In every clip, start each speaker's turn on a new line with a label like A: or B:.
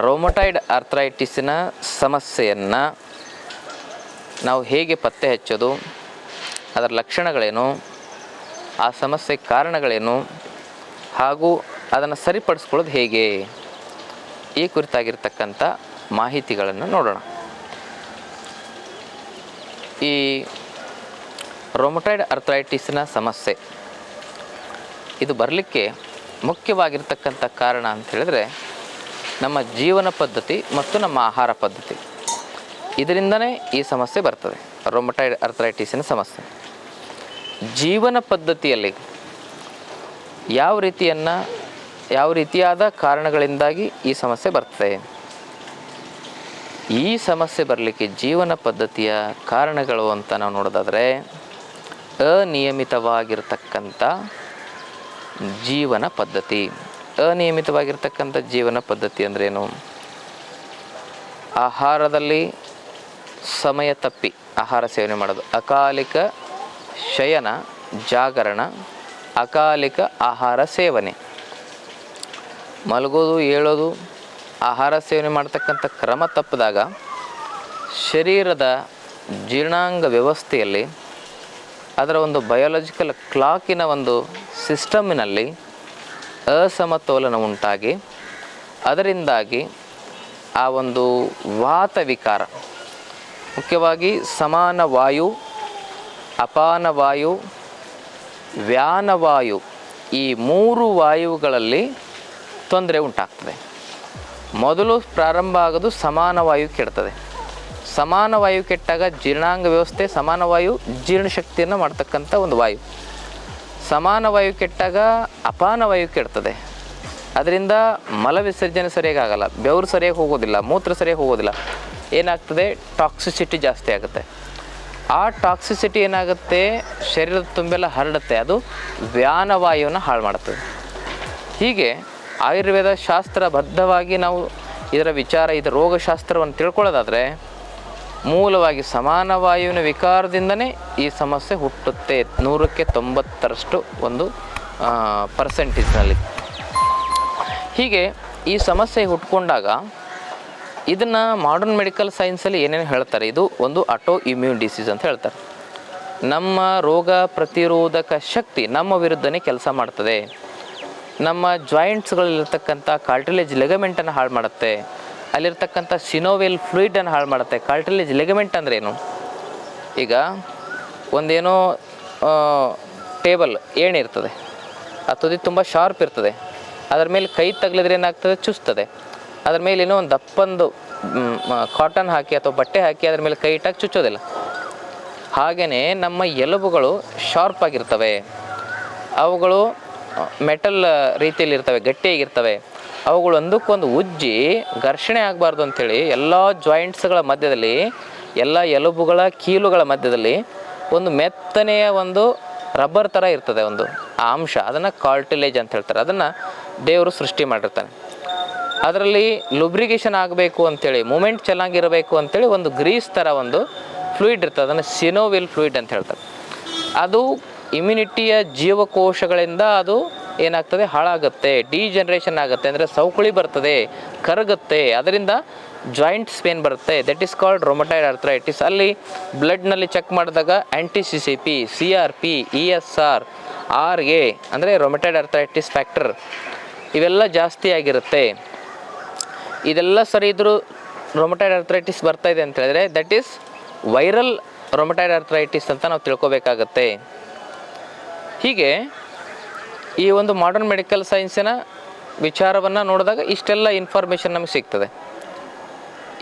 A: ರೋಮಟೈಡ್ ಆರ್ಥ್ರೈಟಿಸಿನ ಸಮಸ್ಯೆಯನ್ನು ನಾವು ಹೇಗೆ ಪತ್ತೆ ಹಚ್ಚೋದು, ಅದರ ಲಕ್ಷಣಗಳೇನು, ಆ ಸಮಸ್ಯೆ ಕಾರಣಗಳೇನು, ಹಾಗೂ ಅದನ್ನು ಸರಿಪಡಿಸ್ಕೊಳ್ಳೋದು ಹೇಗೆ, ಈ ಕುರಿತಾಗಿರ್ತಕ್ಕಂಥ ಮಾಹಿತಿಗಳನ್ನು ನೋಡೋಣ. ಈ ರೋಮೊಟೈಡ್ ಅರ್ಥ್ರೈಟಿಸ್ನ ಸಮಸ್ಯೆ, ಇದು ಬರಲಿಕ್ಕೆ ಮುಖ್ಯವಾಗಿರ್ತಕ್ಕಂಥ ಕಾರಣ ಅಂತ ಹೇಳಿದ್ರೆ ನಮ್ಮ ಜೀವನ ಪದ್ಧತಿ ಮತ್ತು ನಮ್ಮ ಆಹಾರ ಪದ್ಧತಿ. ಇದರಿಂದನೇ ಈ ಸಮಸ್ಯೆ ಬರ್ತದೆ. ರೊಮಟೈಡ್ ಅರ್ಥರೈಟಿಸಿನ ಸಮಸ್ಯೆ. ಜೀವನ ಪದ್ಧತಿಯಲ್ಲಿ ಯಾವ ರೀತಿಯನ್ನು, ಯಾವ ರೀತಿಯಾದ ಕಾರಣಗಳಿಂದಾಗಿ ಈ ಸಮಸ್ಯೆ ಬರ್ತದೆ? ಈ ಸಮಸ್ಯೆ ಬರಲಿಕ್ಕೆ ಜೀವನ ಪದ್ಧತಿಯ ಕಾರಣಗಳು ಅಂತ ನಾವು ನೋಡೋದಾದರೆ, ಅನಿಯಮಿತವಾಗಿರ್ತಕ್ಕಂಥ ಜೀವನ ಪದ್ಧತಿ. ಅನಿಯಮಿತವಾಗಿರ್ತಕ್ಕಂಥ ಜೀವನ ಪದ್ಧತಿ ಅಂದ್ರೇನು ಆಹಾರದಲ್ಲಿ ಸಮಯ ತಪ್ಪಿ ಆಹಾರ ಸೇವನೆ ಮಾಡೋದು. ಅಕಾಲಿಕ ಶಯನ, ಜಾಗರಣ, ಅಕಾಲಿಕ ಆಹಾರ ಸೇವನೆ. ಮಲಗೋದು, ಏಳೋದು, ಆಹಾರ ಸೇವನೆ ಮಾಡ್ತಕ್ಕಂಥ ಕ್ರಮ ತಪ್ಪಿದಾಗ ಶರೀರದ ಜೀರ್ಣಾಂಗ ವ್ಯವಸ್ಥೆಯಲ್ಲಿ ಅದರ ಒಂದು ಬಯೋಲಾಜಿಕಲ್ ಕ್ಲಾಕಿನ ಒಂದು ಸಿಸ್ಟಮಿನಲ್ಲಿ ಅಸಮತೋಲನ ಉಂಟಾಗಿ ಅದರಿಂದಾಗಿ ಆ ಒಂದು ವಾತ ವಿಕಾರ, ಮುಖ್ಯವಾಗಿ ಸಮಾನ ವಾಯು, ಅಪಾನ ವಾಯು ವ್ಯಾನವಾಯು ಈ ಮೂರು ವಾಯುಗಳಲ್ಲಿ ತೊಂದರೆ ಉಂಟಾಗ್ತದೆ. ಮೊದಲು ಪ್ರಾರಂಭ ಆಗೋದು ಸಮಾನ ವಾಯು ಕೆಡ್ತದೆ. ಸಮಾನ ವಾಯು ಕೆಟ್ಟಾಗ ಜೀರ್ಣಾಂಗ ವ್ಯವಸ್ಥೆ, ಸಮಾನ ವಾಯು ಜೀರ್ಣಶಕ್ತಿಯನ್ನು ಮಾಡ್ತಕ್ಕಂಥ ಒಂದು ವಾಯು. ಸಮಾನ ವಾಯು ಕೆಟ್ಟಾಗ ಅಪಾನ ವಾಯು ಕೆಡ್ತದೆ. ಅದರಿಂದ ಮಲ ವಿಸರ್ಜನೆ ಸರಿಯಾಗಿ ಆಗಲ್ಲ. ಬೆವರು ಸರಿಯಾಗಿ ಹೋಗೋದಿಲ್ಲ, ಮೂತ್ರ ಸರಿಯಾಗಿ ಹೋಗೋದಿಲ್ಲ. ಏನಾಗ್ತದೆ? ಟಾಕ್ಸಿಸಿಟಿ ಜಾಸ್ತಿ ಆಗುತ್ತೆ. ಆ ಟಾಕ್ಸಿಸಿಟಿ ಏನಾಗುತ್ತೆ? ಶರೀರದ ತುಂಬೆಲ್ಲ ಹರಡುತ್ತೆ. ಅದು ವ್ಯಾನವಾಯುವನ್ನು ಹಾಳು ಮಾಡುತ್ತದೆ. ಹೀಗೆ ಆಯುರ್ವೇದ ಶಾಸ್ತ್ರಬದ್ಧವಾಗಿ ನಾವು ಇದರ ವಿಚಾರ ಇದರ ರೋಗಶಾಸ್ತ್ರವನ್ನು ತಿಳ್ಕೊಳ್ಳೋದಾದರೆ ಮೂಲವಾಗಿ ಸಮಾನ ವಾಯುವಿನ ವಿಕಾರದಿಂದನೇ ಈ ಸಮಸ್ಯೆ ಹುಟ್ಟುತ್ತೆ. ನೂರಕ್ಕೆ ತೊಂಬತ್ತರಷ್ಟು ಒಂದು ಪರ್ಸೆಂಟೇಜ್ನಲ್ಲಿ ಹೀಗೆ ಈ ಸಮಸ್ಯೆ ಹುಟ್ಕೊಂಡಾಗ ಇದನ್ನು ಮಾಡರ್ನ್ ಮೆಡಿಕಲ್ ಸೈನ್ಸಲ್ಲಿ ಏನೇನು ಹೇಳ್ತಾರೆ? ಇದು ಒಂದು ಆಟೋ ಇಮ್ಯೂನ್ ಡಿಸೀಸ್ ಅಂತ ಹೇಳ್ತಾರೆ. ನಮ್ಮ ರೋಗ ಪ್ರತಿರೋಧಕ ಶಕ್ತಿ ನಮ್ಮ ವಿರುದ್ಧನೇ ಕೆಲಸ ಮಾಡ್ತದೆ. ನಮ್ಮ ಜಾಯಿಂಟ್ಸ್ಗಳಲ್ಲಿರ್ತಕ್ಕಂಥ ಕಾರ್ಟಿಲೇಜ್ ಲೆಗಮೆಂಟನ್ನು ಹಾಳು ಮಾಡುತ್ತೆ. ಅಲ್ಲಿರ್ತಕ್ಕಂಥ ಸಿನೋವೆಲ್ ಫ್ಲೂಯಿಡನ್ನು ಹಾಳು ಮಾಡುತ್ತೆ. ಕಾರ್ಟಿಲೇಜ್ ಲೆಗಮೆಂಟ್ ಏನು? ಈಗ ಒಂದೇನೋ ಟೇಬಲ್ ಏಣಿ ಇರ್ತದೆ. ಆ ತುದಿ ತುಂಬ ಶಾರ್ಪ್ ಇರ್ತದೆ. ಅದರ ಮೇಲೆ ಕೈ ತಗಲಿದ್ರೆ ಏನಾಗ್ತದೆ? ಚುಚ್ತದೆ. ಅದ್ರ ಮೇಲೆ ಏನೋ ಒಂದು ದಪ್ಪಂದು ಕಾಟನ್ ಹಾಕಿ ಅಥವಾ ಬಟ್ಟೆ ಹಾಕಿ ಅದ್ರ ಮೇಲೆ ಕೈ ಇಟ್ಟಾಗಿ ಚುಚ್ಚೋದಿಲ್ಲ. ಹಾಗೆಯೇ ನಮ್ಮ ಎಲುಬುಗಳು ಶಾರ್ಪ್ ಆಗಿರ್ತವೆ. ಅವುಗಳು ಮೆಟಲ್ ರೀತಿಯಲ್ಲಿರ್ತವೆ, ಗಟ್ಟಿಯಾಗಿರ್ತವೆ. ಅವುಗಳು ಒಂದಕ್ಕೊಂದು ಉಜ್ಜಿ ಘರ್ಷಣೆ ಆಗಬಾರ್ದು ಅಂಥೇಳಿ ಎಲ್ಲ ಜಾಯಿಂಟ್ಸ್ಗಳ ಮಧ್ಯದಲ್ಲಿ, ಎಲ್ಲ ಎಲುಬುಗಳ ಕೀಲುಗಳ ಮಧ್ಯದಲ್ಲಿ ಒಂದು ಮೆತ್ತನೆಯ ಒಂದು ರಬ್ಬರ್ ಥರ ಇರ್ತದೆ ಒಂದು ಆ ಅಂಶ. ಅದನ್ನು ಕಾಲ್ಟಿಲೇಜ್ ಅಂತ ಹೇಳ್ತಾರೆ. ಅದನ್ನು ದೇವರು ಸೃಷ್ಟಿ ಮಾಡಿರ್ತಾನೆ. ಅದರಲ್ಲಿ ಲುಬ್ರಿಗೇಷನ್ ಆಗಬೇಕು ಅಂಥೇಳಿ ಮೂಮೆಂಟ್ ಚೆನ್ನಾಗಿರಬೇಕು ಅಂಥೇಳಿ ಒಂದು ಗ್ರೀಸ್ ಥರ ಒಂದು ಫ್ಲೂಯಿಡ್ ಇರ್ತದೆ. ಅದನ್ನು ಸಿನೋವಿಲ್ ಫ್ಲೂಯಿಡ್ ಅಂತ ಹೇಳ್ತಾರೆ. ಅದು ಇಮ್ಯುನಿಟಿಯ ಜೀವಕೋಶಗಳಿಂದ ಅದು ಏನಾಗ್ತದೆ? ಹಾಳಾಗುತ್ತೆ. ಡಿಜನರೇಷನ್ ಆಗುತ್ತೆ ಅಂದರೆ ಸೌಕಳಿ ಬರ್ತದೆ, ಕರಗುತ್ತೆ. ಅದರಿಂದ ಜಾಯಿಂಟ್ ಸ್ಪೇನ್ ಬರುತ್ತೆ. That is called rheumatoid arthritis ಅಲ್ಲಿ ಬ್ಲಡ್ನಲ್ಲಿ ಚೆಕ್ ಮಾಡಿದಾಗ anti C C P C R P E S R R A ಅಂದರೆ ರೊಮಟೈಡ್ ಆರ್ಥ್ರೈಟಿಸ್ ಫ್ಯಾಕ್ಟರ್ ಇವೆಲ್ಲ ಜಾಸ್ತಿ ಆಗಿರುತ್ತೆ. ಇದೆಲ್ಲ ಸರಿ ಇದ್ದರೂ ರೊಮಟೈಡ್ ಆರ್ಥ್ರೈಟಿಸ್ ಬರ್ತಾ ಇದೆ ಅಂತ ಹೇಳಿದ್ರೆ that is viral rheumatoid arthritis ಅಂತ ನಾವು ತಿಳ್ಕೊಬೇಕಾಗತ್ತೆ. ಹೀಗೆ ಈ ಒಂದು ಮಾಡರ್ನ್ ಮೆಡಿಕಲ್ ಸೈನ್ಸಿನ ವಿಚಾರವನ್ನು ನೋಡಿದಾಗ ಇಷ್ಟೆಲ್ಲ ಇನ್ಫಾರ್ಮೇಷನ್ ನಮಗೆ ಸಿಗ್ತದೆ.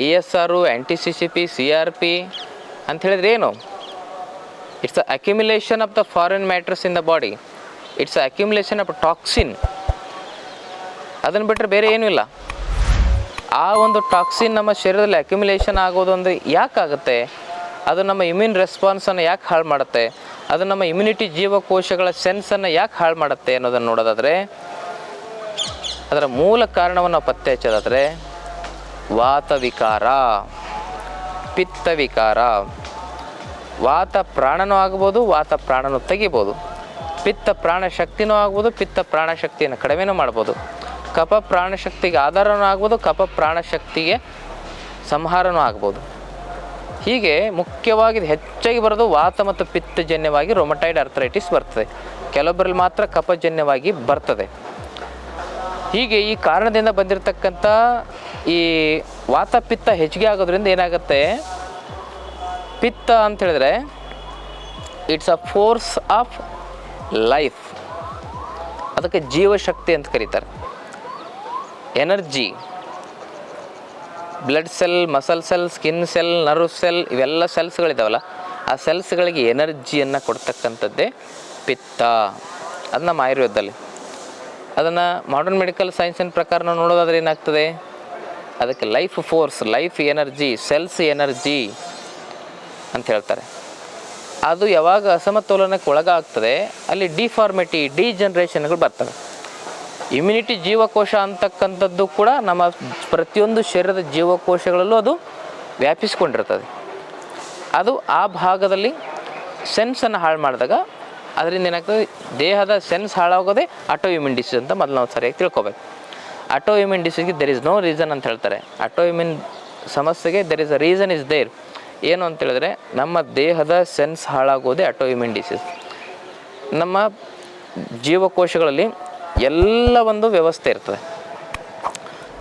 A: E S R anti C C P C R P ಅಂತ ಹೇಳಿದ್ರೆ ಏನು? It's a accumulation of the foreign matters in the body it's a accumulation of toxin ಅದನ್ನು ಬಿಟ್ಟರೆ ಬೇರೆ ಏನೂ ಇಲ್ಲ. ಆ ಒಂದು ಟಾಕ್ಸಿನ್ ನಮ್ಮ ಶರೀರದಲ್ಲಿ ಅಕ್ಯುಮುಲೇಷನ್ ಆಗೋದು ಅಂದರೆ ಯಾಕಾಗುತ್ತೆ? ಅದು ನಮ್ಮ ಇಮ್ಯೂನ್ ರೆಸ್ಪಾನ್ಸನ್ನು ಯಾಕೆ ಹಾಳು ಮಾಡುತ್ತೆ? ಅದು ನಮ್ಮ ಇಮ್ಯುನಿಟಿ ಜೀವಕೋಶಗಳ ಸೆನ್ಸನ್ನು ಯಾಕೆ ಹಾಳು ಮಾಡುತ್ತೆ ಅನ್ನೋದನ್ನು ನೋಡೋದಾದರೆ, ಅದರ ಮೂಲ ಕಾರಣವನ್ನು ಪತ್ತೆ ಹಚ್ಚೋದಾದರೆ ವಾತವಿಕಾರ ಪಿತ್ತವಿಕಾರ ವಾತ ಪ್ರಾಣನೂ ಆಗ್ಬೋದು, ವಾತ ಪ್ರಾಣನೂ ತೆಗಿಬೋದು. ಪಿತ್ತ ಪ್ರಾಣ ಶಕ್ತಿನೂ ಆಗ್ಬೋದು, ಪಿತ್ತ ಪ್ರಾಣ ಶಕ್ತಿಯನ್ನು ಕಡಿಮೆನೂ ಮಾಡ್ಬೋದು. ಕಪ ಪ್ರಾಣಶಕ್ತಿಗೆ ಆಧಾರನೂ ಆಗ್ಬೋದು, ಕಪ ಪ್ರಾಣಶಕ್ತಿಗೆ ಸಂಹಾರನೂ ಆಗ್ಬೋದು. ಹೀಗೆ ಮುಖ್ಯವಾಗಿ ಹೆಚ್ಚಾಗಿ ಬರೋದು ವಾತ ಮತ್ತು ಪಿತ್ತಜನ್ಯವಾಗಿ ರೊಮಟೈಡ್ ಅರ್ಥರೈಟಿಸ್ ಬರ್ತದೆ. ಕೆಲವೊಬ್ಬರಲ್ಲಿ ಮಾತ್ರ ಕಪಜನ್ಯವಾಗಿ ಬರ್ತದೆ. ಹೀಗೆ ಈ ಕಾರಣದಿಂದ ಬಂದಿರತಕ್ಕಂಥ ಈ ವಾತ ಪಿತ್ತ ಹೆಚ್ಚಿಗೆ ಆಗೋದ್ರಿಂದ ಏನಾಗುತ್ತೆ? ಪಿತ್ತ ಅಂತ ಹೇಳಿದ್ರೆ it's a force of life ಅದಕ್ಕೆ ಜೀವಶಕ್ತಿ ಅಂತ ಕರೀತಾರೆ. Energy blood cell muscle cell skin cell nerve cell ಇವೆಲ್ಲ ಸೆಲ್ಸ್ಗಳಿದಾವಲ್ಲ ಆ ಸೆಲ್ಸ್ಗಳಿಗೆ ಎನರ್ಜಿಯನ್ನು ಕೊಡ್ತಕ್ಕಂಥದ್ದೇ ಪಿತ್ತ. ಅದು ನಮ್ಮ ಆಯುರ್ವೇದದಲ್ಲಿ. ಅದನ್ನು ಮಾಡರ್ನ್ ಮೆಡಿಕಲ್ ಸೈನ್ಸಿನ ಪ್ರಕಾರ ನಾವು ನೋಡೋದಾದ್ರೆ ಏನಾಗ್ತದೆ? ಅದಕ್ಕೆ life force life energy cells energy ಅಂತ ಹೇಳ್ತಾರೆ. ಅದು ಯಾವಾಗ ಅಸಮತೋಲನಕ್ಕೆ ಒಳಗಾಗ್ತದೆ, ಅಲ್ಲಿ ಡಿಫಾರ್ಮಿಟಿ ಡಿಜನ್ರೇಷನ್ಗಳು ಬರ್ತವೆ. ಇಮ್ಯುನಿಟಿ ಜೀವಕೋಶ ಅಂತಕ್ಕಂಥದ್ದು ಕೂಡ ನಮ್ಮ ಪ್ರತಿಯೊಂದು ಶರೀರದ ಜೀವಕೋಶಗಳಲ್ಲೂ ಅದು ವ್ಯಾಪಿಸ್ಕೊಂಡಿರ್ತದೆ. ಅದು ಆ ಭಾಗದಲ್ಲಿ ಸೆನ್ಸನ್ನು ಹಾಳು ಮಾಡಿದಾಗ ಅದರಿಂದ ಏನಾಗ್ತದೆ? ದೇಹದ ಸೆನ್ಸ್ ಹಾಳಾಗೋದೇ ಆಟೋ ಇಮ್ಯೂನ್ ಡಿಸೀಸ್ ಅಂತ ಮೊದಲು ನಾವು ಸರಿಯಾಗಿ ತಿಳ್ಕೊಬೇಕು. ಆಟೋ ಇಮ್ಯೂನ್ ಡಿಸೀಸ್ಗೆ ದೆರ್ ಇಸ್ ನೋ ರೀಸನ್ ಅಂತ ಹೇಳ್ತಾರೆ. ಆಟೋ ಇಮ್ಯೂನ್ ಸಮಸ್ಯೆಗೆ there is a reason is there ಏನು ಅಂತ ಹೇಳಿದ್ರೆ ನಮ್ಮ ದೇಹದ ಸೆನ್ಸ್ ಹಾಳಾಗೋದೇ ಆಟೋ ಇಮ್ಯೂನ್ ಡಿಸೀಸ್ ನಮ್ಮ ಜೀವಕೋಶಗಳಲ್ಲಿ ಎಲ್ಲ ಒಂದು ವ್ಯವಸ್ಥೆ ಇರ್ತದೆ.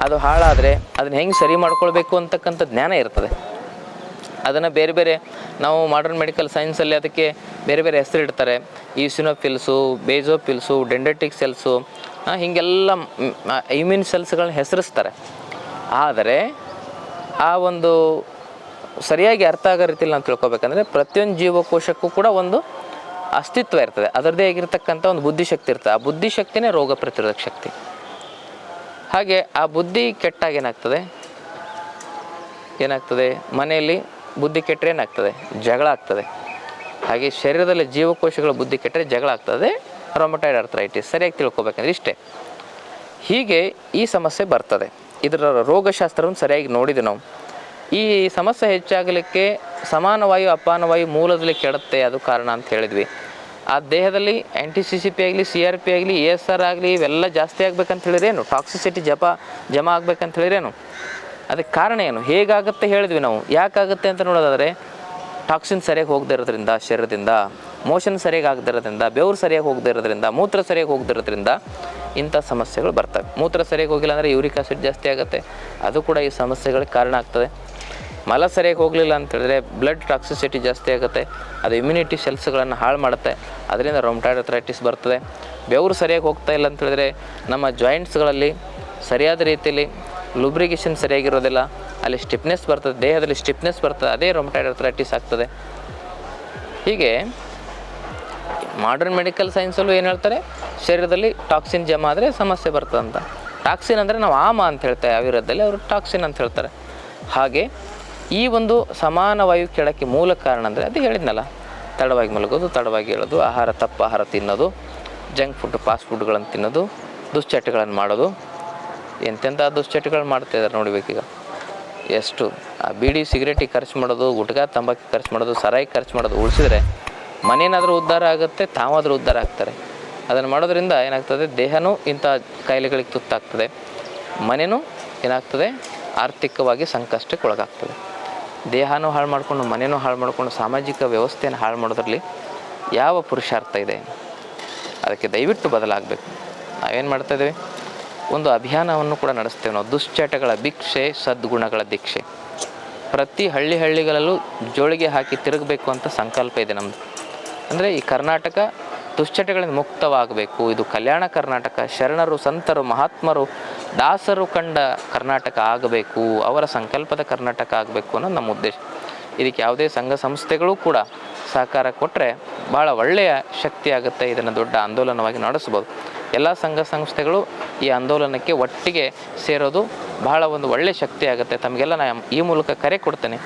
A: ಅದು ಹಾಳಾದರೆ ಅದನ್ನ ಹೆಂಗೆ ಸರಿ ಮಾಡ್ಕೊಳ್ಬೇಕು ಅಂತಕ್ಕಂಥ ಜ್ಞಾನ ಇರ್ತದೆ. ಅದನ್ನು ಬೇರೆ ಬೇರೆ ನಾವು ಮಾಡರ್ನ್ ಮೆಡಿಕಲ್ ಸೈನ್ಸಲ್ಲಿ ಅದಕ್ಕೆ ಬೇರೆ ಬೇರೆ ಹೆಸರು ಇಡ್ತಾರೆ. ಈಸಿನೋಫಿಲ್ಸು ಬೇಜೋಫಿಲ್ಸು ಡೆಂಡೆಟಿಕ್ ಸೆಲ್ಸು ಹೀಗೆಲ್ಲ ಇಮ್ಯೂನ್ ಸೆಲ್ಸ್ಗಳನ್ನ ಹೆಸರಿಸ್ತಾರೆ. ಆದರೆ ಆ ಒಂದು ಸರಿಯಾಗಿ ಅರ್ಥ ಆಗೋ ರೀತಿಯಲ್ಲಿ ನಾವು ತಿಳ್ಕೊಬೇಕಂದ್ರೆ ಪ್ರತಿಯೊಂದು ಜೀವಕೋಶಕ್ಕೂ ಕೂಡ ಒಂದು ಅಸ್ತಿತ್ವ ಇರ್ತದೆ. ಅದರದೇ ಆಗಿರ್ತಕ್ಕಂಥ ಒಂದು ಬುದ್ಧಿಶಕ್ತಿ ಇರ್ತದೆ. ಆ ಬುದ್ಧಿಶಕ್ತಿನೇ ರೋಗ ಪ್ರತಿರೋಧಕ ಶಕ್ತಿ. ಹಾಗೆ ಆ ಬುದ್ಧಿ ಕೆಟ್ಟಾಗ ಏನಾಗ್ತದೆ? ಏನಾಗ್ತದೆ? ಮನೆಯಲ್ಲಿ ಬುದ್ಧಿ ಕೆಟ್ಟರೆ ಏನಾಗ್ತದೆ? ಜಗಳ ಆಗ್ತದೆ. ಹಾಗೆ ಶರೀರದಲ್ಲಿ ಜೀವಕೋಶಗಳ ಬುದ್ಧಿ ಕೆಟ್ಟರೆ ಜಗಳ ಆಗ್ತದೆ. ರೊಮಟೈಡ್ ಅರ್ಥರೈಟಿಸ್ ಸರಿಯಾಗಿ ತಿಳ್ಕೊಬೇಕಂದ್ರೆ ಇಷ್ಟೇ. ಹೀಗೆ ಈ ಸಮಸ್ಯೆ ಬರ್ತದೆ. ಇದರ ರೋಗಶಾಸ್ತ್ರವನ್ನು ಸರಿಯಾಗಿ ನೋಡಿದೆ ನಾವು. ಈ ಸಮಸ್ಯೆ ಹೆಚ್ಚಾಗಲಿಕ್ಕೆ ಸಮಾನ ವಾಯು, ಅಪಾನ ವಾಯು ಮೂಲದಲ್ಲಿ ಕೆಡುತ್ತೆ, ಅದು ಕಾರಣ ಅಂತ ಹೇಳಿದ್ವಿ. ಆ ದೇಹದಲ್ಲಿ ಆ್ಯಂಟಿ ಸಿ ಸಿ ಪಿ ಆಗಲಿ ಸಿ ಆರ್ ಪಿ ಆಗಲಿ ಎ ಎಸ್ ಆರ್ ಆಗಲಿ, ಇವೆಲ್ಲ ಜಾಸ್ತಿ ಆಗ್ಬೇಕಂತ ಹೇಳಿದ್ರೇನು ಟಾಕ್ಸಿಸಿಟಿ ಜಪ, ಜಮಾ ಆಗ್ಬೇಕಂತ ಹೇಳಿದ್ರೇನು ಅದಕ್ಕೆ ಕಾರಣ ಏನು? ಹೇಗಾಗುತ್ತೆ ಹೇಳಿದ್ವಿ ನಾವು. ಯಾಕಾಗುತ್ತೆ ಅಂತ ನೋಡೋದಾದರೆ ಟಾಕ್ಸಿನ್ ಸರಿಯಾಗಿ ಹೋಗದಿರೋದ್ರಿಂದ ಶರೀರದಿಂದ ಮೋಷನ್ ಸರಿಯಾಗಿ ಆಗದಿರೋದ್ರಿಂದ ಬೆವರು ಸರಿಯಾಗಿ ಹೋಗದೇ ಇರೋದ್ರಿಂದ, ಮೂತ್ರ ಸರಿಯಾಗಿ ಹೋಗದಿರೋದ್ರಿಂದ ಇಂಥ ಸಮಸ್ಯೆಗಳು ಬರ್ತವೆ. ಮೂತ್ರ ಸರಿಯಾಗಿ ಹೋಗಿಲ್ಲ ಅಂದರೆ ಯೂರಿಕ್ ಆಸಿಡ್ ಜಾಸ್ತಿ ಆಗುತ್ತೆ. ಅದು ಕೂಡ ಈ ಸಮಸ್ಯೆಗಳಿಗೆ ಕಾರಣ ಆಗ್ತದೆ. ಮಲ ಸರಿಯಾಗಿ ಹೋಗಲಿಲ್ಲ ಅಂತ ಹೇಳಿದ್ರೆ ಬ್ಲಡ್ ಟಾಕ್ಸಿಸಿಟಿ ಜಾಸ್ತಿ ಆಗುತ್ತೆ. ಅದು ಇಮ್ಯುನಿಟಿ ಸೆಲ್ಸ್ಗಳನ್ನು ಹಾಳು ಮಾಡುತ್ತೆ. ಅದರಿಂದ ರೊಮ್ಟಾಯ್ಡ್ ಅಥ್ರೈಟಿಸ್ ಬರ್ತದೆ. ಬೆವರು ಸರಿಯಾಗಿ ಹೋಗ್ತಾ ಇಲ್ಲ ಅಂತ ಹೇಳಿದ್ರೆ ನಮ್ಮ ಜಾಯಿಂಟ್ಸ್ಗಳಲ್ಲಿ ಸರಿಯಾದ ರೀತಿಯಲ್ಲಿ ಲುಬ್ರಿಗೇಷನ್ ಸರಿಯಾಗಿರೋದಿಲ್ಲ. ಅಲ್ಲಿ ಸ್ಟಿಫ್ನೆಸ್ ಬರ್ತದೆ. ದೇಹದಲ್ಲಿ ಸ್ಟಿಫ್ನೆಸ್ ಬರ್ತದೆ. ಅದೇ ರೊಮ್ಟಾಯ್ಡ್ ಅಥ್ರೈಟಿಸ್ ಆಗ್ತದೆ. ಹೀಗೆ ಮಾಡರ್ನ್ ಮೆಡಿಕಲ್ ಸೈನ್ಸಲ್ಲೂ ಏನು ಹೇಳ್ತಾರೆ? ಶರೀರದಲ್ಲಿ ಟಾಕ್ಸಿನ್ ಜಮಾ ಆದರೆ ಸಮಸ್ಯೆ ಬರ್ತದೆ ಅಂತ. ಟಾಕ್ಸಿನ್ ಅಂದರೆ ನಾವು ಆಮ ಅಂತ ಹೇಳ್ತೇವೆ. ಆಯುರ್ವೇದದಲ್ಲಿ ಅವರು ಟಾಕ್ಸಿನ್ ಅಂತ ಹೇಳ್ತಾರೆ. ಹಾಗೆ ಈ ಒಂದು ಸಮಾನ ವಾಯು ಕೆಳಕ್ಕೆ ಮೂಲ ಕಾರಣ ಅಂದರೆ ಅದು ಹೇಳಿದ್ನಲ್ಲ, ತಡವಾಗಿ ಮಲಗೋದು, ತಡವಾಗಿ ಹೇಳೋದು ಆಹಾರ ತಪ್ಪು, ಆಹಾರ ತಿನ್ನೋದು, ಜಂಕ್ ಫುಡ್, ಫಾಸ್ಟ್ ಫುಡ್ಗಳನ್ನು ತಿನ್ನೋದು, ದುಶ್ಚಟಗಳನ್ನು ಮಾಡೋದು. ಎಂತೆಂಥ ದುಶ್ಚಟಗಳನ್ನು ಮಾಡ್ತಾಯಿದ್ದಾರೆ ನೋಡಬೇಕೀಗ ಎಷ್ಟು? ಆ ಬೀಡಿ ಸಿಗರೇಟಿಗೆ ಖರ್ಚು ಮಾಡೋದು, ಗುಟ್ಕಾ ತಂಬಾಕಿ ಖರ್ಚು ಮಾಡೋದು, ಸರಾಯಿ ಖರ್ಚು ಮಾಡೋದು ಉಳಿಸಿದ್ರೆ ಮನೇನಾದರೂ ಉದ್ಧಾರ ಆಗುತ್ತೆ, ತಾವಾದರೂ ಉದ್ಧಾರ ಆಗ್ತಾರೆ. ಅದನ್ನು ಮಾಡೋದ್ರಿಂದ ಏನಾಗ್ತದೆ? ದೇಹನೂ ಇಂಥ ಕಾಯಿಲೆಗಳಿಗೆ ತುತ್ತಾಗ್ತದೆ. ಮನೆಯೂ ಏನಾಗ್ತದೆ? ಆರ್ಥಿಕವಾಗಿ ಸಂಕಷ್ಟಕ್ಕೆ ಒಳಗಾಗ್ತದೆ. ದೇಹನೂ ಹಾಳು ಮಾಡಿಕೊಂಡು ಮನೆಯೂ ಹಾಳು ಮಾಡಿಕೊಂಡು, ಸಾಮಾಜಿಕ ವ್ಯವಸ್ಥೆಯನ್ನು ಹಾಳು ಮಾಡೋದ್ರಲ್ಲಿ ಯಾವ ಪುರುಷಾರ್ಥ ಇದೆ? ಅದಕ್ಕೆ ದಯವಿಟ್ಟು ಬದಲಾಗಬೇಕು. ನಾವೇನು ಮಾಡ್ತಾ ಇದ್ದೇವೆ? ಒಂದು ಅಭಿಯಾನವನ್ನು ಕೂಡ ನಡೆಸ್ತೇವೆ ನಾವು. ದುಶ್ಚಟಗಳ ಭಿಕ್ಷೆ, ಸದ್ಗುಣಗಳ ದೀಕ್ಷೆ. ಪ್ರತಿ ಹಳ್ಳಿ ಹಳ್ಳಿಗಳಲ್ಲೂ ಜೋಳಿಗೆ ಹಾಕಿ ತಿರುಗಬೇಕು ಅಂತ ಸಂಕಲ್ಪ ಇದೆ ನಮ್ಮದು ಅಂದರೆ ಈ ಕರ್ನಾಟಕ ದುಶ್ಚಟಗಳಿಂದ ಮುಕ್ತವಾಗಬೇಕು. ಇದು ಕಲ್ಯಾಣ ಕರ್ನಾಟಕ. ಶರಣರು, ಸಂತರು, ಮಹಾತ್ಮರು, ದಾಸರು ಕಂಡ ಕರ್ನಾಟಕ ಆಗಬೇಕು. ಅವರ ಸಂಕಲ್ಪದ ಕರ್ನಾಟಕ ಆಗಬೇಕು ಅನ್ನೋದು ನಮ್ಮ ಉದ್ದೇಶ. ಇದಕ್ಕೆ ಯಾವುದೇ ಸಂಘ ಸಂಸ್ಥೆಗಳು ಕೂಡ ಸಹಕಾರ ಕೊಟ್ಟರೆ ಭಾಳ ಒಳ್ಳೆಯ ಶಕ್ತಿ ಆಗುತ್ತೆ. ಇದನ್ನು ದೊಡ್ಡ ಆಂದೋಲನವಾಗಿ ನಡೆಸ್ಬೋದು ಎಲ್ಲ ಸಂಘ ಸಂಸ್ಥೆಗಳು ಈ ಆಂದೋಲನಕ್ಕೆ ಒಟ್ಟಿಗೆ ಸೇರೋದು ಬಹಳ ಒಂದು ಒಳ್ಳೆಯ ಶಕ್ತಿ ಆಗುತ್ತೆ. ತಮಗೆಲ್ಲ ನಾನು ಈ ಮೂಲಕ ಕರೆ ಕೊಡ್ತೇನೆ.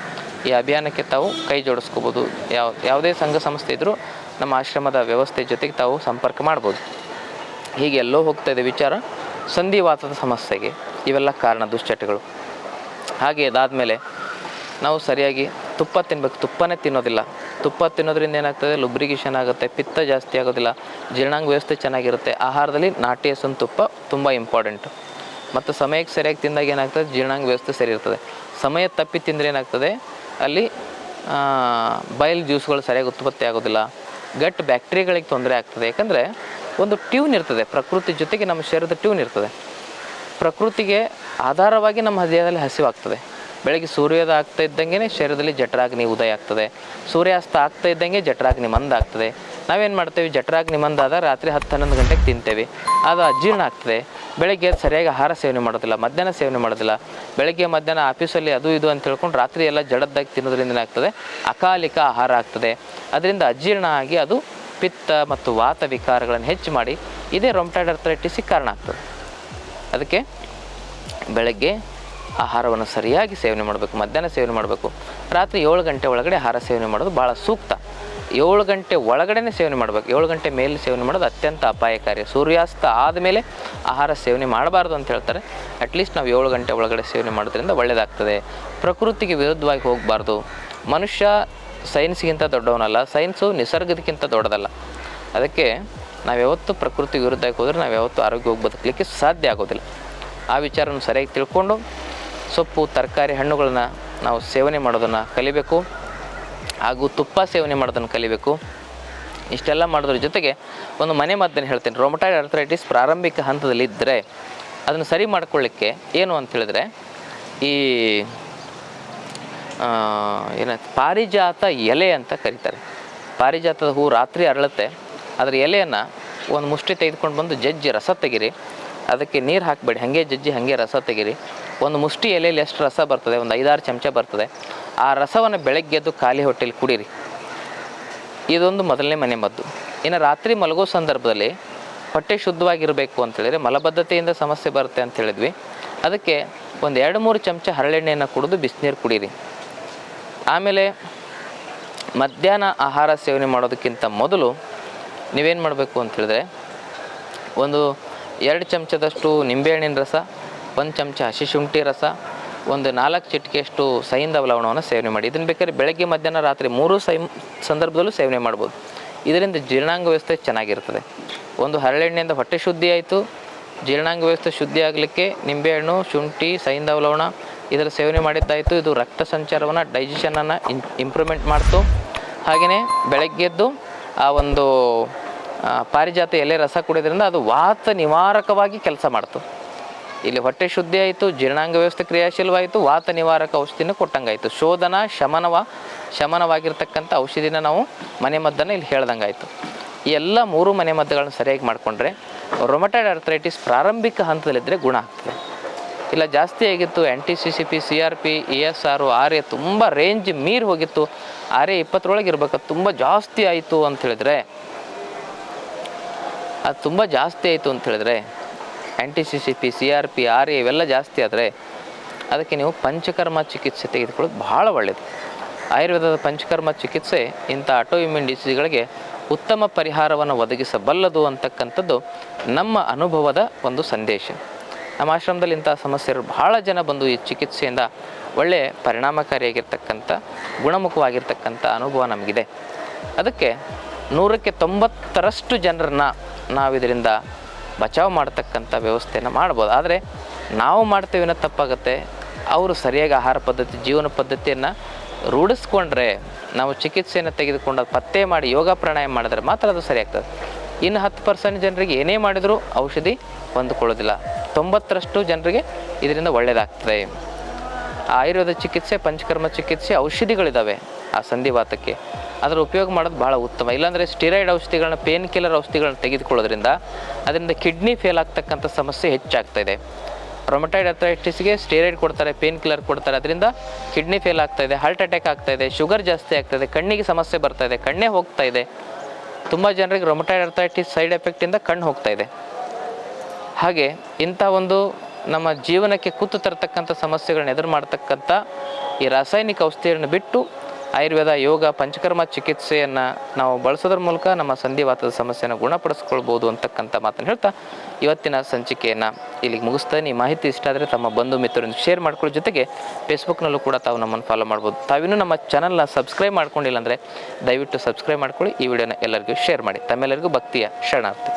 A: ಈ ಅಭಿಯಾನಕ್ಕೆ ತಾವು ಕೈ ಜೋಡಿಸ್ಕೋಬೋದು. ಯಾವ, ಯಾವುದೇ ಸಂಘ ಸಂಸ್ಥೆ ಇದ್ದರೂ ನಮ್ಮ ಆಶ್ರಮದ ವ್ಯವಸ್ಥೆ ಜೊತೆಗೆ ತಾವು ಸಂಪರ್ಕ ಮಾಡ್ಬೋದು. ಹೀಗೆ ಎಲ್ಲೋ ಹೋಗ್ತಾ ಇದೆ ವಿಚಾರ, ಸಂಧಿವಾತದ ಸಮಸ್ಯೆಗೆ ಇವೆಲ್ಲ ಕಾರಣ ದುಶ್ಚಟಗಳು. ಹಾಗೆ ಅದಾದ ಮೇಲೆ ನಾವು ಸರಿಯಾಗಿ ತುಪ್ಪ ತಿನ್ಬೇಕು. ತುಪ್ಪನೇ ತಿನ್ನೋದಿಲ್ಲ. ತುಪ್ಪ ತಿನ್ನೋದ್ರಿಂದ ಏನಾಗ್ತದೆ? ಲುಬ್ರಿಗೇಷನ್ ಆಗುತ್ತೆ, ಪಿತ್ತ ಜಾಸ್ತಿ ಆಗೋದಿಲ್ಲ, ಜೀರ್ಣಾಂಗ ವ್ಯವಸ್ಥೆ ಚೆನ್ನಾಗಿರುತ್ತೆ. ಆಹಾರದಲ್ಲಿ ನಾಟಿ ಹಸುವಿನ ತುಪ್ಪ ತುಂಬ ಇಂಪಾರ್ಟೆಂಟು ಮತ್ತು ಸಮಯಕ್ಕೆ ಸರಿಯಾಗಿ ತಿಂದಾಗ ಏನಾಗ್ತದೆ? ಜೀರ್ಣಾಂಗ ವ್ಯವಸ್ಥೆ ಸರಿ ಇರ್ತದೆ. ಸಮಯ ತಪ್ಪಿ ತಿಂದರೆ ಏನಾಗ್ತದೆ? ಅಲ್ಲಿ ಬಯಲು ಜ್ಯೂಸ್ಗಳು ಸರಿಯಾಗಿ ಉತ್ಪತ್ತಿ ಆಗೋದಿಲ್ಲ. ಗಟ್ ಬ್ಯಾಕ್ಟೀರಿಯಾಗಳಿಗೆ ತೊಂದರೆ ಆಗ್ತದೆ. ಯಾಕಂದರೆ ಒಂದು ಟ್ಯೂನ್ ಇರ್ತದೆ, ಪ್ರಕೃತಿ ಜೊತೆಗೆ ನಮ್ಮ ಶರೀರದ ಟ್ಯೂನ್ ಇರ್ತದೆ. ಪ್ರಕೃತಿಗೆ ಆಧಾರವಾಗಿ ನಮ್ಮ ದೇಹದಲ್ಲಿ ಹಸಿವಾಗ್ತದೆ. ಬೆಳಗ್ಗೆ ಸೂರ್ಯೋದಯ ಆಗ್ತಾ ಇದ್ದಂಗೆ ಶರೀರದಲ್ಲಿ ಜಠರಾಗ್ನಿ ಉದಯ ಆಗ್ತದೆ. ಸೂರ್ಯಾಸ್ತ ಆಗ್ತಾ ಇದ್ದಂಗೆ ಜಠರಾಗ್ನಿ ಮಂದ ಆಗ್ತದೆ. ನಾವೇನು ಮಾಡ್ತೇವೆ? ಜಠರಾಗ್ನಿ ಮಂದಾದ ರಾತ್ರಿ ಹತ್ತು ಹನ್ನೊಂದು ಗಂಟೆಗೆ ತಿಂತೇವೆ. ಅದು ಅಜೀರ್ಣ ಆಗ್ತದೆ. ಬೆಳಗ್ಗೆ ಸರಿಯಾಗಿ ಆಹಾರ ಸೇವನೆ ಮಾಡೋದಿಲ್ಲ, ಮಧ್ಯಾಹ್ನ ಸೇವನೆ ಮಾಡೋದಿಲ್ಲ. ಬೆಳಗ್ಗೆ, ಮಧ್ಯಾಹ್ನ ಆಫೀಸಲ್ಲಿ ಅದು ಇದು ಅಂತ ಹೇಳ್ಕೊಂಡು ರಾತ್ರಿ ಎಲ್ಲ ಜಡದ್ದಾಗಿ ತಿನ್ನೋದ್ರಿಂದ ಏನಾಗ್ತದೆ ಅಕಾಲಿಕ ಆಹಾರ ಆಗ್ತದೆ. ಅದರಿಂದ ಅಜೀರ್ಣ ಆಗಿ ಅದು ಪಿತ್ತ ಮತ್ತು ವಾತ ವಿಕಾರಗಳನ್ನು ಹೆಚ್ಚು ಮಾಡಿ ಇದೇ ರೊಮ್ಟಾಯ್ಡ್ ಅರ್ಥರೈಟಿಸಿಗೆ ಕಾರಣ ಆಗ್ತದೆ. ಅದಕ್ಕೆ ಬೆಳಗ್ಗೆ ಆಹಾರವನ್ನು ಸರಿಯಾಗಿ ಸೇವನೆ ಮಾಡಬೇಕು, ಮಧ್ಯಾಹ್ನ ಸೇವನೆ ಮಾಡಬೇಕು. ರಾತ್ರಿ ಏಳು ಗಂಟೆ ಒಳಗಡೆ ಆಹಾರ ಸೇವನೆ ಮಾಡೋದು ಭಾಳ ಸೂಕ್ತ. ಏಳು ಗಂಟೆ ಒಳಗಡೆನೇ ಸೇವನೆ ಮಾಡಬೇಕು. ಏಳು ಗಂಟೆ ಮೇಲೆ ಸೇವನೆ ಮಾಡೋದು ಅತ್ಯಂತ ಅಪಾಯಕಾರಿ. ಸೂರ್ಯಾಸ್ತ ಆದಮೇಲೆ ಆಹಾರ ಸೇವನೆ ಮಾಡಬಾರ್ದು ಅಂತ ಹೇಳ್ತಾರೆ. ಅಟ್ಲೀಸ್ಟ್ ನಾವು ಏಳು ಗಂಟೆ ಒಳಗಡೆ ಸೇವನೆ ಮಾಡೋದ್ರಿಂದ ಒಳ್ಳೆಯದಾಗ್ತದೆ ಪ್ರಕೃತಿಗೆ ವಿರುದ್ಧವಾಗಿ ಹೋಗಬಾರ್ದು. ಮನುಷ್ಯ ಸೈನ್ಸ್ಗಿಂತ ದೊಡ್ಡವನಲ್ಲ ಸೈನ್ಸು ನಿಸರ್ಗದಕ್ಕಿಂತ ದೊಡ್ಡದಲ್ಲ. ಅದಕ್ಕೆ ನಾವು ಯಾವತ್ತೂ ಪ್ರಕೃತಿ ವಿರುದ್ಧಕ್ಕೆ ಹೋದರೆ ನಾವು ಯಾವತ್ತೂ ಆರೋಗ್ಯವಾಗಿ ಬದುಕಲಿಕ್ಕೆ ಸಾಧ್ಯ ಆಗೋದಿಲ್ಲ. ಆ ವಿಚಾರವನ್ನು ಸರಿಯಾಗಿ ತಿಳ್ಕೊಂಡು ಸೊಪ್ಪು, ತರಕಾರಿ, ಹಣ್ಣುಗಳನ್ನ ನಾವು ಸೇವನೆ ಮಾಡೋದನ್ನು ಕಲಿಬೇಕು. ಹಾಗೂ ತುಪ್ಪ ಸೇವನೆ ಮಾಡೋದನ್ನು ಕಲಿಬೇಕು. ಇಷ್ಟೆಲ್ಲ ಮಾಡೋದ್ರ ಜೊತೆಗೆ ಒಂದು ಮನೆ ಮದ್ದನ್ನು ಹೇಳ್ತೀನಿ. ರೊಮಟಾಯ್ಡ್ ಅರ್ಥರೈಟಿಸ್ ಪ್ರಾರಂಭಿಕ ಹಂತದಲ್ಲಿ ಇದ್ದರೆ ಅದನ್ನು ಸರಿ ಮಾಡ್ಕೊಳ್ಳಿಕ್ಕೆ ಏನು ಅಂತ ಹೇಳಿದ್ರೆ ಈ ಏನ, ಪಾರಿಜಾತ ಎಲೆ ಅಂತ ಕರೀತಾರೆ. ಪಾರಿಜಾತದ ಹೂ ರಾತ್ರಿ ಅರಳುತ್ತೆ. ಅದರ ಎಲೆಯನ್ನು ಒಂದು ಮುಷ್ಟಿ ತೆಗೆದುಕೊಂಡು ಬಂದು ಜಜ್ಜಿ ರಸ ತೆಗಿರಿ. ಅದಕ್ಕೆ ನೀರು ಹಾಕಬೇಡಿ. ಹಾಗೆ ಜಜ್ಜಿ, ಹಾಗೆ ರಸ ತೆಗಿರಿ. ಒಂದು ಮುಷ್ಟಿ ಎಲೆಯಲ್ಲಿ ಎಷ್ಟು ರಸ ಬರ್ತದೆ? ಒಂದು ಐದಾರು ಚಮಚ ಬರ್ತದೆ. ಆ ರಸವನ್ನು ಬೆಳಗ್ಗೆ ಎದ್ದು ಖಾಲಿ ಹೊಟ್ಟೆಲಿ ಕುಡೀರಿ. ಇದೊಂದು ಮೊದಲನೇ ಮನೆ ಮದ್ದು ಇನ್ನು ರಾತ್ರಿ ಮಲಗೋ ಸಂದರ್ಭದಲ್ಲಿ ಹೊಟ್ಟೆ ಶುದ್ಧವಾಗಿರಬೇಕು ಅಂತೇಳಿದರೆ ಮಲಬದ್ಧತೆಯಿಂದ ಸಮಸ್ಯೆ ಬರುತ್ತೆ ಅಂತ ಹೇಳಿದ್ವಿ. ಅದಕ್ಕೆ ಒಂದು ಎರಡು ಮೂರು ಚಮಚ ಹರಳೆಣ್ಣೆಯನ್ನು ಕುಡಿದು ಬಿಸಿನೀರು ಕುಡೀರಿ. ಆಮೇಲೆ ಮಧ್ಯಾಹ್ನ ಆಹಾರ ಸೇವನೆ ಮಾಡೋದಕ್ಕಿಂತ ಮೊದಲು ನೀವೇನು ಮಾಡಬೇಕು ಅಂತ ಹೇಳಿದ್ರೆ ಒಂದು ಎರಡು ಚಮಚದಷ್ಟು ನಿಂಬೆಹಣ್ಣಿನ ರಸ, ಒಂದು ಚಮಚ ಹಸಿ ಶುಂಠಿ ರಸ ಒಂದು ನಾಲ್ಕು ಚಿಟಿಕೆಯಷ್ಟು ಸೈಂಧವ ಲವಣವನ್ನು ಸೇವನೆ ಮಾಡಿ. ಇದನ್ನು ಬೇಕಾದ್ರೆ ಬೆಳಗ್ಗೆ, ಮಧ್ಯಾಹ್ನ, ರಾತ್ರಿ ಮೂರು ಸೈ ಸಂದರ್ಭದಲ್ಲೂ ಸೇವನೆ ಮಾಡ್ಬೋದು. ಇದರಿಂದ ಜೀರ್ಣಾಂಗ ವ್ಯವಸ್ಥೆ ಚೆನ್ನಾಗಿರ್ತದೆ. ಒಂದು ಹರಳೆಣ್ಣೆಯಿಂದ ಹೊಟ್ಟೆ ಶುದ್ಧಿ ಆಯಿತು. ಜೀರ್ಣಾಂಗ ವ್ಯವಸ್ಥೆ ಶುದ್ಧಿ ಆಗಲಿಕ್ಕೆ ನಿಂಬೆಹಣ್ಣು, ಶುಂಠಿ ಸೈಂಧವ ಲವಣ ಇದರ ಸೇವನೆ ಮಾಡಿದ್ದಾಯಿತು. ಇದು ರಕ್ತ ಸಂಚಾರವನ್ನು ಡೈಜೆಷನನ್ನು ಇಂಪ್ರೂವ್ಮೆಂಟ್ ಮಾಡ್ತು. ಹಾಗೆಯೇ ಬೆಳಗ್ಗೆದ್ದು ಆ ಒಂದು ಪಾರಿಜಾತ ಎಲೆ ರಸ ಕುಡಿಯೋದ್ರಿಂದ ಅದು ವಾತ ನಿವಾರಕವಾಗಿ ಕೆಲಸ ಮಾಡ್ತು. ಇಲ್ಲಿ ಹೊಟ್ಟೆ ಶುದ್ಧಿ ಆಯಿತು, ಜೀರ್ಣಾಂಗ ವ್ಯವಸ್ಥೆ ಕ್ರಿಯಾಶೀಲವಾಯಿತು, ವಾತ ನಿವಾರಕ ಔಷಧಿನ ಕೊಟ್ಟಂಗಾಯಿತು. ಶೋಧನ, ಶಮನವ, ಶಮನವಾಗಿರ್ತಕ್ಕಂಥ ಔಷಧಿನ ನಾವು ಮನೆ ಮದ್ದನ್ನು ಇಲ್ಲಿ ಹೇಳ್ದಂಗಾಯಿತು. ಈ ಎಲ್ಲ ಮೂರು ಮನೆ ಮದ್ದುಗಳನ್ನ ಸರಿಯಾಗಿ ಮಾಡಿಕೊಂಡ್ರೆ ರೊಮಟೈಡ್ ಅರ್ಥರೈಟಿಸ್ ಪ್ರಾರಂಭಿಕ ಹಂತದಲ್ಲಿದ್ದರೆ ಗುಣ ಆಗ್ತದೆ. ಇಲ್ಲ, ಜಾಸ್ತಿ ಆಗಿತ್ತು anti C C P C R P E S R R A ತುಂಬ ರೇಂಜ್ ಮೀರಿ ಹೋಗಿತ್ತು. ಆರ್ ಎ ಇಪ್ಪತ್ತರೊಳಗೆ ಇರ್ಬೇಕು, ತುಂಬ ಜಾಸ್ತಿ ಆಯಿತು ಅಂತ ಹೇಳಿದ್ರೆ, ಅದು ತುಂಬ ಜಾಸ್ತಿ ಆಯಿತು ಅಂತ ಹೇಳಿದ್ರೆ anti C C P C R P R ಇವೆಲ್ಲ ಜಾಸ್ತಿ ಆದರೆ ಅದಕ್ಕೆ ನೀವು ಪಂಚಕರ್ಮ ಚಿಕಿತ್ಸೆ ತೆಗೆದುಕೊಳ್ಳೋದು ಭಾಳ ಒಳ್ಳೆಯದು ಆಯುರ್ವೇದದ ಪಂಚಕರ್ಮ ಚಿಕಿತ್ಸೆ ಇಂಥ ಆಟೋ ಇಮ್ಯೂನ್ ಡಿಸೀಸ್ಗಳಿಗೆ ಉತ್ತಮ ಪರಿಹಾರವನ್ನು ಒದಗಿಸಬಲ್ಲದು ಅಂತಕ್ಕಂಥದ್ದು ನಮ್ಮ ಅನುಭವದ ಒಂದು ಸಂದೇಶ. ನಮ್ಮ ಆಶ್ರಮದಲ್ಲಿ ಇಂಥ ಸಮಸ್ಯೆಗಳು ಭಾಳ ಜನ ಬಂದು ಈ ಚಿಕಿತ್ಸೆಯಿಂದ ಒಳ್ಳೆಯ ಪರಿಣಾಮಕಾರಿಯಾಗಿರ್ತಕ್ಕಂಥ, ಗುಣಮುಖವಾಗಿರ್ತಕ್ಕಂಥ ಅನುಭವ ನಮಗಿದೆ. ಅದಕ್ಕೆ ನೂರಕ್ಕೆ ತೊಂಬತ್ತರಷ್ಟು ಜನರನ್ನ ನಾವು ಇದರಿಂದ ಬಚಾವ್ ಮಾಡ್ತಕ್ಕಂಥ ವ್ಯವಸ್ಥೆಯನ್ನು ಮಾಡ್ಬೋದು. ಆದರೆ ನಾವು ಮಾಡ್ತೇವೆ ಅನ್ನೋ ತಪ್ಪಾಗುತ್ತೆ. ಅವರು ಸರಿಯಾಗಿ ಆಹಾರ ಪದ್ಧತಿ, ಜೀವನ ಪದ್ಧತಿಯನ್ನು ರೂಢಿಸ್ಕೊಂಡ್ರೆ ನಾವು ಚಿಕಿತ್ಸೆಯನ್ನು ತೆಗೆದುಕೊಂಡು ಪತ್ತೆ ಮಾಡಿ ಯೋಗ ಪ್ರಾಣಾಯಾಮ ಮಾಡಿದ್ರೆ ಮಾತ್ರ ಅದು ಸರಿಯಾಗ್ತದೆ. ಇನ್ನು ಹತ್ತು ಪರ್ಸೆಂಟ್ ಜನರಿಗೆ ಏನೇ ಮಾಡಿದರೂ ಔಷಧಿ ಹೊಂದ್ಕೊಳ್ಳೋದಿಲ್ಲ. ತೊಂಬತ್ತರಷ್ಟು ಜನರಿಗೆ ಇದರಿಂದ ಒಳ್ಳೆಯದಾಗ್ತದೆ ಆಯುರ್ವೇದ ಚಿಕಿತ್ಸೆ, ಪಂಚಕರ್ಮ ಚಿಕಿತ್ಸೆ ಔಷಧಿಗಳಿದ್ದಾವೆ ಆ ಸಂಧಿವಾತಕ್ಕೆ. ಅದರ ಉಪಯೋಗ ಮಾಡೋದು ಭಾಳ ಉತ್ತಮ. ಇಲ್ಲಾಂದರೆ ಸ್ಟಿರಾಯ್ಡ್ ಔಷಧಿಗಳನ್ನ ಪೇನ್ ಕಿಲ್ಲರ್ ಔಷಧಿಗಳನ್ನ ತೆಗೆದುಕೊಳ್ಳೋದ್ರಿಂದ ಅದರಿಂದ ಕಿಡ್ನಿ ಫೇಲ್ ಆಗ್ತಕ್ಕಂಥ ಸಮಸ್ಯೆ ಹೆಚ್ಚಾಗ್ತಾ ಇದೆ. ರೊಮಟೈಡ್ ಅಥ್ರೈಟಿಸ್ಗೆ ಸ್ಟೀರಾಯ್ಡ್ ಕೊಡ್ತಾರೆ ಪೇನ್ ಕಿಲ್ಲರ್ ಕೊಡ್ತಾರೆ. ಅದರಿಂದ ಕಿಡ್ನಿ ಫೇಲ್ ಆಗ್ತಾ ಇದೆ ಹಾರ್ಟ್ ಅಟ್ಯಾಕ್ ಆಗ್ತಾ ಇದೆ ಶುಗರ್ ಜಾಸ್ತಿ ಆಗ್ತಾ ಇದೆ, ಕಣ್ಣಿಗೆ ಸಮಸ್ಯೆ ಬರ್ತಾ ಇದೆ, ಕಣ್ಣೇ ಹೋಗ್ತಾ ಇದೆ. ತುಂಬ ಜನರಿಗೆ ರೊಮಟೈಡ್ ಅರ್ಥರೈಟಿಸ್ ಸೈಡ್ ಎಫೆಕ್ಟಿಂದ ಕಣ್ಣು ಹೋಗ್ತಾ ಇದೆ. ಹಾಗೆ ಇಂಥ ಒಂದು ನಮ್ಮ ಜೀವನಕ್ಕೆ ಕೂತು ತರತಕ್ಕಂಥ ಸಮಸ್ಯೆಗಳನ್ನ ಎದುರು ಮಾಡ್ತಕ್ಕಂಥ ಈ ರಾಸಾಯನಿಕ ಔಷಧಿಯನ್ನು ಬಿಟ್ಟು ಆಯುರ್ವೇದ, ಯೋಗ, ಪಂಚಕರ್ಮ ಚಿಕಿತ್ಸೆಯನ್ನು ನಾವು ಬಳಸೋದ್ರ ಮೂಲಕ ನಮ್ಮ ಸಂಧಿವಾತದ ಸಮಸ್ಯೆಯನ್ನು ಗುಣಪಡಿಸ್ಕೊಳ್ಬೋದು ಅಂತಕ್ಕಂಥ ಮಾತನ್ನು ಹೇಳ್ತಾ ಇವತ್ತಿನ ಸಂಚಿಕೆಯನ್ನು ಇಲ್ಲಿಗೆ ಮುಗಿಸ್ತಾನೆ ಈ ಮಾಹಿತಿ ಇಷ್ಟ ಆದರೆ ತಮ್ಮ ಬಂಧು ಮಿತ್ರರನ್ನು ಶೇರ್ ಮಾಡ್ಕೊಳ್ಳೋ ಜೊತೆಗೆ ಫೇಸ್ಬುಕ್ನಲ್ಲೂ ಕೂಡ ತಾವು ನಮ್ಮನ್ನು ಫಾಲೋ ಮಾಡ್ಬೋದು. ತಾವಿನ್ನೂ ನಮ್ಮ ಚಾನಲ್ನ ಸಬ್ಸ್ಕ್ರೈಬ್ ಮಾಡ್ಕೊಂಡಿಲ್ಲ ಅಂದರೆ ದಯವಿಟ್ಟು ಸಬ್ಸ್ಕ್ರೈಬ್ ಮಾಡ್ಕೊಳ್ಳಿ. ಈ ವಿಡಿಯೋನ ಎಲ್ಲರಿಗೂ ಶೇರ್ ಮಾಡಿ. ತಮ್ಮೆಲ್ಲರಿಗೂ ಭಕ್ತಿಯ ಶರಣಾರ್ಥಿ.